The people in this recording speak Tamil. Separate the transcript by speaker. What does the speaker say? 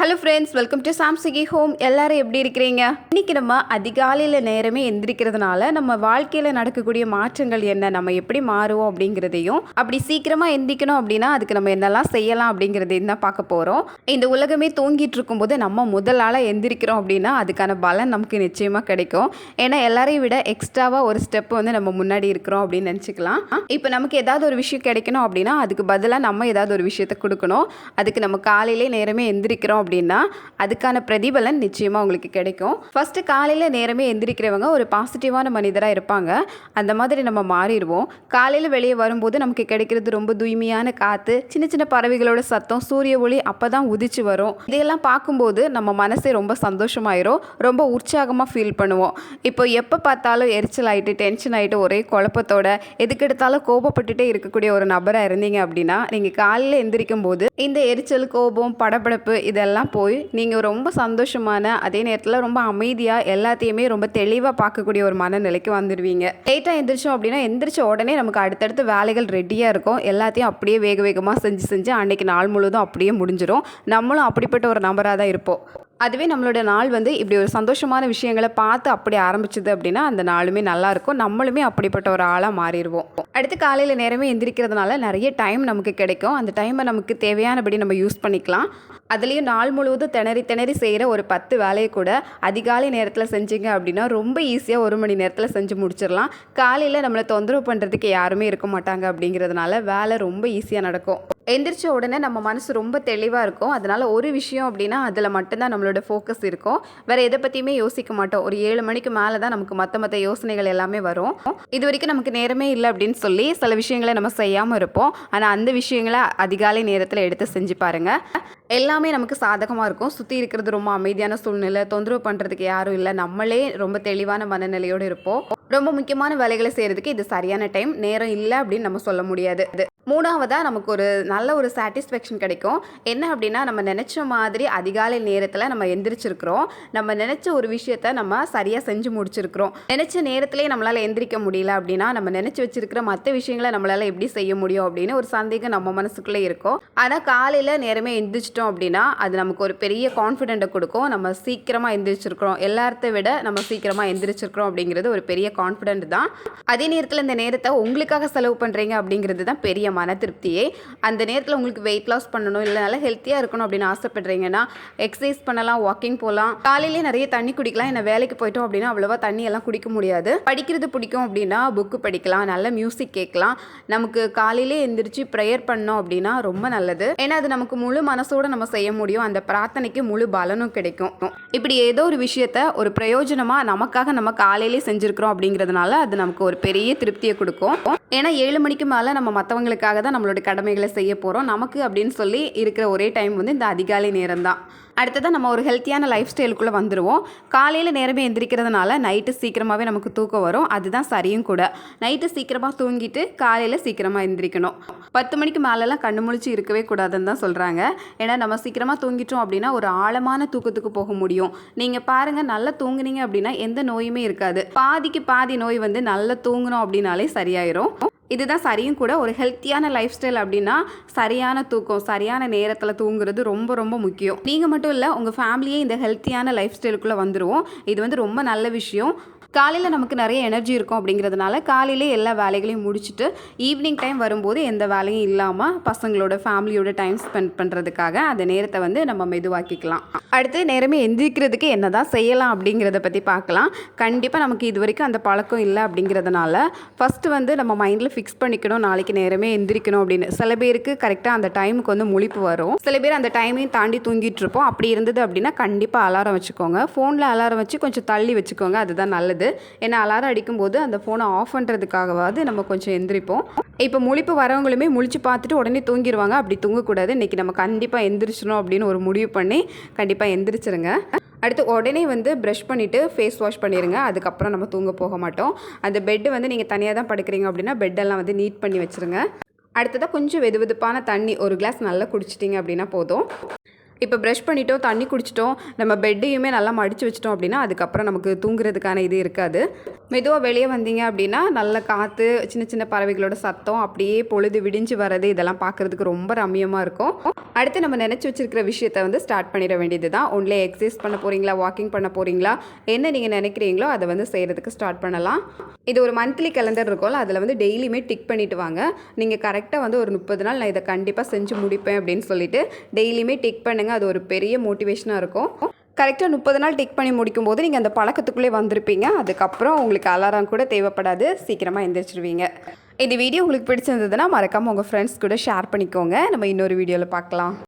Speaker 1: ஹலோ ஃப்ரெண்ட்ஸ் வெல்கம் டு சாம்சகி ஹோம் எல்லாரும் எப்படி இருக்கிறீங்க? இன்னைக்கு நம்ம அதிகாலையில் நேரமே எந்திரிக்கிறதுனால நம்ம வாழ்க்கையில் நடக்கக்கூடிய மாற்றங்கள் என்ன? நம்ம எப்படி மாறுவோம் அப்படிங்கிறதையும் அப்படி சீக்கிரமாக எந்திரிக்கணும் அப்படின்னா அதுக்கு நம்ம என்னெல்லாம் செய்யலாம் அப்படிங்கிறதையும் தான் பார்க்க போகிறோம் இந்த உலகமே தூங்கிட்டு இருக்கும்போது நம்ம முதலால் எந்திரிக்கிறோம் அப்படின்னா அதுக்கான பலன் நமக்கு நிச்சயமாக கிடைக்கும். ஏன்னா எல்லாரையும் விட எக்ஸ்ட்ராவாக ஒரு ஸ்டெப் வந்து நம்ம முன்னாடி இருக்கிறோம் அப்படின்னு நினச்சிக்கலாம். இப்போ நமக்கு ஏதாவது ஒரு விஷயம் கிடைக்கணும் அப்படின்னா அதுக்கு பதிலாக நம்ம ஏதாவது ஒரு விஷயத்தை கொடுக்கணும். அதுக்கு நம்ம காலையிலே நேரமே எந்திரிக்கிறோம் அப்படின்னா அதுக்கான பிரதிபலன் நிச்சயமாக உங்களுக்கு கிடைக்கும். ஃபஸ்ட்டு காலையில் நேரமே எந்திரிக்கிறவங்க ஒரு பாசிட்டிவான மனிதராக இருப்பாங்க. அந்த மாதிரி நம்ம மாறிடுவோம். காலையில் வெளியே வரும்போது நமக்கு கிடைக்கிறது ரொம்ப தூய்மையான காற்று சின்ன சின்ன பறவைகளோட சத்தம் சூரிய ஒளி அப்போ தான் உதிச்சு வரும். இதையெல்லாம் பார்க்கும்போது நம்ம மனசே ரொம்ப சந்தோஷமாயிரும். ரொம்ப உற்சாகமாக ஃபீல் பண்ணுவோம். இப்போ எப்போ பார்த்தாலும் எரிச்சல் ஆகிட்டு டென்ஷன் ஆகிட்டு ஒரே குழப்பத்தோட எதுக்கெடுத்தாலும் கோபப்பட்டுட்டே இருக்கக்கூடிய ஒரு நபராக இருந்தீங்க அப்படின்னா நீங்கள் காலையில் எந்திரிக்கும் போது இந்த எரிச்சல் கோபம் படபடப்பு இதெல்லாம் போய் நீங்கள் ரொம்ப சந்தோஷமான அதே நேரத்தில் ரொம்ப அமைதியாக எல்லாத்தையுமே ரொம்ப தெளிவாக பார்க்கக்கூடிய ஒரு மனநிலைக்கு வந்துடுவீங்க லேட்டாக எந்திரிச்சோம் அப்படின்னா எந்திரிச்ச உடனே நமக்கு அடுத்தடுத்து வேலைகள் ரெடியாக இருக்கும். எல்லாத்தையும் அப்படியே வேக வேகமாக செஞ்சு செஞ்சு அன்னைக்கு நாள் முழுவதும் அப்படியே முடிஞ்சிடும் நம்மளும் அப்படிப்பட்ட ஒரு நபராக தான் இருப்போம். அதுவே நம்மளோட நாள் வந்து இப்படி ஒரு சந்தோஷமான விஷயங்களை பார்த்து அப்படி ஆரம்பிச்சது அப்படின்னா அந்த நாளுமே நல்லா இருக்கும். நம்மளுமே அப்படிப்பட்ட ஒரு ஆளாக மாறிடுவோம். அடுத்து காலையில் நேரமே எந்திரிக்கிறதுனால நிறைய டைம் நமக்கு கிடைக்கும். அந்த டைமை நமக்கு தேவையானபடி நம்ம யூஸ் பண்ணிக்கலாம். அதுலேயும் நாள் முழுவதும் திணறி திணறி செய்கிற ஒரு பத்து வேலையை கூட அதிகாலை நேரத்தில் செஞ்சீங்க அப்படின்னா ரொம்ப ஈஸியாக ஒரு மணி நேரத்தில் செஞ்சு முடிச்சிடலாம். காலையில் நம்மளை தொந்தரவு பண்ணுறதுக்கு யாருமே இருக்க மாட்டாங்க அப்படிங்கிறதுனால வேலை ரொம்ப ஈஸியாக நடக்கும். எந்திரிச்ச உடனே நம்ம மனசு ரொம்ப தெளிவாக இருக்கும். அதனால் ஒரு விஷயம் அப்படின்னா அதில் மட்டும்தான் நம்மளோட ஃபோக்கஸ் இருக்கும். வேறு எதை பற்றியுமே யோசிக்க மாட்டோம். ஒரு ஏழு மணிக்கு மேலே தான் நமக்கு மற்ற மற்ற யோசனைகள் எல்லாமே வரும். இது வரைக்கும் நமக்கு நேரமே இல்லை அப்படின்னு சொல்லி சில விஷயங்களை நம்ம செய்யாமல் இருப்போம். ஆனால் அந்த விஷயங்களை அதிகாலை நேரத்தில் எடுத்து செஞ்சு பாருங்கள் எல்லாமே நமக்கு சாதகமாக இருக்கும். சுற்றி இருக்கிறது ரொம்ப அமைதியான சூழ்நிலை. தொந்தரவு பண்ணுறதுக்கு யாரும் இல்லை. நம்மளே ரொம்ப தெளிவான மனநிலையோடு இருப்போம். ரொம்ப முக்கியமான வேலைகளை செய்கிறதுக்கு இது சரியான டைம் நேரம் இல்லை அப்படின்னு நம்ம சொல்ல முடியாது. மூணாவதாக நமக்கு ஒரு நல்ல ஒரு சாட்டிஸ்ஃபேக்ஷன் கிடைக்கும். என்ன அப்படின்னா நம்ம நினச்ச மாதிரி அதிகாலை நேரத்தில் நம்ம எந்திரிச்சிருக்கிறோம். நம்ம நினச்ச ஒரு விஷயத்த நம்ம சரியாக செஞ்சு முடிச்சிருக்கிறோம். நினச்ச நேரத்திலே நம்மளால் எந்திரிக்க முடியல அப்படின்னா நம்ம நினச்சி வச்சிருக்கிற மற்ற விஷயங்களை நம்மளால் எப்படி செய்ய முடியும் அப்படின்னு ஒரு சந்தேகம் நம்ம மனசுக்குள்ளே இருக்கும். ஆனால் காலையில் நேரமே எந்திரிச்சிட்டோம் அப்படின்னா அது நமக்கு ஒரு பெரிய கான்ஃபிடென்ட்டை கொடுக்கும். நம்ம சீக்கிரமாக எந்திரிச்சிருக்கிறோம். எல்லாத்தையும் விட நம்ம சீக்கிரமாக எந்திரிச்சிருக்கிறோம் அப்படிங்கிறது ஒரு பெரிய கான்ஃபிடென்ட் தான். அதே நேரத்தில் இந்த நேரத்தை உங்களுக்காக செலவு பண்ணுறீங்க அப்படிங்கிறது தான் பெரிய மன திருப்தியே. அந்த நேரத்தில் உங்களுக்கு வெயிட் லாஸ் பண்ணணும் இல்லை நல்லா ஹெல்த்தியாக இருக்கணும் அப்படின்னு ஆசைப்படுறீங்கன்னா எக்ஸசைஸ் பண்ணலாம் வாக்கிங் போகலாம் காலையிலேயே நிறைய தண்ணி குடிக்கலாம். என்ன வேலைக்கு போயிட்டோம் அப்படின்னா அவ்வளோவா தண்ணி எல்லாம் குடிக்க முடியாது. படிக்கிறது பிடிக்கும் அப்படின்னா புக்கு படிக்கலாம் நல்ல மியூசிக் கேட்கலாம். நமக்கு காலையிலே எந்திரிச்சு ப்ரேயர் பண்ணோம் அப்படின்னா ரொம்ப நல்லது. ஏன்னா அது நமக்கு முழு மனசோட நம்ம செய்ய முடியும். அந்த பிரார்த்தனைக்கு முழு பலனும் கிடைக்கும். இப்படி ஏதோ ஒரு விஷயத்த ஒரு பிரயோஜனமாக நமக்காக நம்ம காலையிலே செஞ்சுருக்கிறோம் அப்படிங்கிறதுனால அது நமக்கு ஒரு பெரிய திருப்தியை கொடுக்கும். ஏன்னா ஏழு மணிக்கு மேலே நம்ம மற்றவங்களுக்காக தான் நம்மளோட கடமைகளை செய்ய போகிறோம் நமக்கு அப்படின்னு சொல்லி இருக்கிற ஒரே டைம் வந்து இந்த அதிகாலை நேரம் தான் அடுத்ததாக நம்ம ஒரு ஹெல்த்தியான லைஃப் ஸ்டைலுக்குள்ளே வந்துடுவோம் காலையில் நேரமே எந்திரிக்கிறதுனால நைட்டு சீக்கிரமாகவே நமக்கு தூக்கம் வரும். அதுதான் சரியும் கூட. நைட்டு சீக்கிரமாக தூங்கிட்டு காலையில் சீக்கிரமாக எந்திரிக்கணும். பத்து மணிக்கு மேலெல்லாம் கண்ணு முழிச்சு இருக்கவே கூடாதுன்னு தான் சொல்கிறாங்க ஏன்னா நம்ம சீக்கிரமாக தூங்கிட்டோம் அப்படின்னா ஒரு ஆழமான தூக்கத்துக்கு போக முடியும். நீங்கள் பாருங்கள் நல்லா தூங்குனீங்க அப்படின்னா எந்த நோயுமே இருக்காது. பாதிக்கு பாதி நோய் வந்து நல்லா தூங்கணும் அப்படின்னாலே சரியாயிரும். இதுதான் சரியும் கூட ஒரு ஹெல்த்தியான லைஃப் ஸ்டைல் அப்படின்னா சரியான தூக்கம் சரியான நேரத்தில் தூங்குறது ரொம்ப ரொம்ப முக்கியம். நீங்கள் மட்டும் இல்லை உங்கள் ஃபேமிலியே இந்த ஹெல்த்தியான லைஃப் ஸ்டைலுக்குள்ளே வந்துடுவோம் இது வந்து ரொம்ப நல்ல விஷயம். காலையில் நமக்கு நிறைய எனர்ஜி இருக்கும் அப்படிங்கிறதுனால காலையிலே எல்லா வேலைகளையும் முடிச்சுட்டு ஈவினிங் டைம் வரும்போது எந்த வேலையும் இல்லாமல் பசங்களோட ஃபேமிலியோட டைம் ஸ்பெண்ட் பண்ணுறதுக்காக அந்த நேரத்தை வந்து நம்ம மெதுவாக்கிக்கலாம். அடுத்து நேரமே எந்திரிக்கிறதுக்கு என்ன தான் செய்யலாம் அப்படிங்கிறத பற்றி பார்க்கலாம். கண்டிப்பாக நமக்கு இது வரைக்கும் அந்த பழக்கம் இல்லை அப்படிங்கிறதுனால ஃபஸ்ட்டு வந்து நம்ம மைண்டில் ஃபிக்ஸ் பண்ணிக்கணும் நாளைக்கு நேரமே எந்திரிக்கணும் அப்படின்னு. சில பேருக்கு கரெக்டாக அந்த டைமுக்கு வந்து முழிப்பு வரும். சில பேர் அந்த டைமையும் தாண்டி தூங்கிட்டு இருப்போம். அப்படி இருந்தது அப்படின்னா கண்டிப்பாக அலாரம் வச்சுக்கோங்க. ஃபோனில் அலாரம் வச்சு கொஞ்சம் தள்ளி வச்சுக்கோங்க. அதுதான் நல்லது. ஏன்னா அலாரம் அடிக்கும்போது அந்த ஃபோனை ஆஃப் பண்ணுறதுக்காகவாது நம்ம கொஞ்சம் எந்திரிப்போம். இப்போ முழிப்பு வரவங்களுமே முழிச்சு பார்த்துட்டு உடனே தூங்கிடுவாங்க அப்படி தூங்கக்கூடாது. இன்றைக்கி நம்ம கண்டிப்பாக எந்திரிச்சிடணும் அப்படின்னு ஒரு முடிவு பண்ணி கண்டிப்பாக எந்திரிச்சிருங்க. அடுத்து உடனே வந்து ப்ரஷ் பண்ணிவிட்டு ஃபேஸ் வாஷ் பண்ணிடுங்க அதுக்கப்புறம் நம்ம தூங்க போக மாட்டோம். அந்த பெட்டு வந்து நீங்கள் தனியாக தான் படுக்கிறீங்க அப்படின்னா பெட்டெல்லாம் வந்து நீட் பண்ணி வச்சுருங்க. அடுத்ததாக கொஞ்சம் வெது வெதுப்பான தண்ணி ஒரு கிளாஸ் நல்லா குடிச்சிட்டிங்க அப்படின்னா போதும். இப்போ ப்ரஷ் பண்ணிட்டோம் தண்ணி குடிச்சிட்டோம் நம்ம பெட்டையுமே நல்லா மடித்து வச்சிட்டோம் அப்படின்னா அதுக்கப்புறம் நமக்கு தூங்குறதுக்கான இது இருக்காது. மெதுவாக வெளியே வந்தீங்க அப்படின்னா நல்ல காற்று சின்ன சின்ன பறவைகளோட சத்தம் அப்படியே பொழுது விடிஞ்சு வர்றது இதெல்லாம் பார்க்குறதுக்கு ரொம்ப ரம்மியமாக இருக்கும். அடுத்து நம்ம நினச்சி வச்சிருக்கிற விஷயத்தை வந்து ஸ்டார்ட் பண்ணிட வேண்டியது தான் ஒன்லே எக்ஸசைஸ் பண்ண போகிறீங்களா வாக்கிங் பண்ண போகிறீங்களா என்ன நீங்கள் நினைக்கிறீங்களோ அதை வந்து செய்கிறதுக்கு ஸ்டார்ட் பண்ணலாம். இது ஒரு மந்த்லி கேலண்டர் இருக்கும்ல அதில் வந்து டெய்லியுமே டிக் பண்ணிட்டு வாங்க. நீங்கள் கரெக்டாக வந்து ஒரு முப்பது நாள் நான் இதை கண்டிப்பாக செஞ்சு முடிப்பேன் அப்படின்னு சொல்லிட்டு டெய்லியுமே டிக் பண்ணுங்கள் அது ஒரு பெரிய மோட்டிவேஷனாக இருக்கும். கரெக்டாக முப்பது நாள் டிக் பண்ணி முடிக்கும் போது நீங்கள் அந்த பழக்கத்துக்குள்ளே வந்திருப்பீங்க. அதுக்கப்புறம் உங்களுக்கு அலாரம் கூட தேவைப்படாது. சீக்கிரமாக எந்திரிச்சிருவீங்க. இந்த வீடியோ உங்களுக்கு பிடிச்சிருந்ததுன்னா மறக்காமல் உங்கள் ஃப்ரெண்ட்ஸ் கூட ஷேர் பண்ணிக்கோங்க. நம்ம இன்னொரு வீடியோவில் பார்க்கலாம்.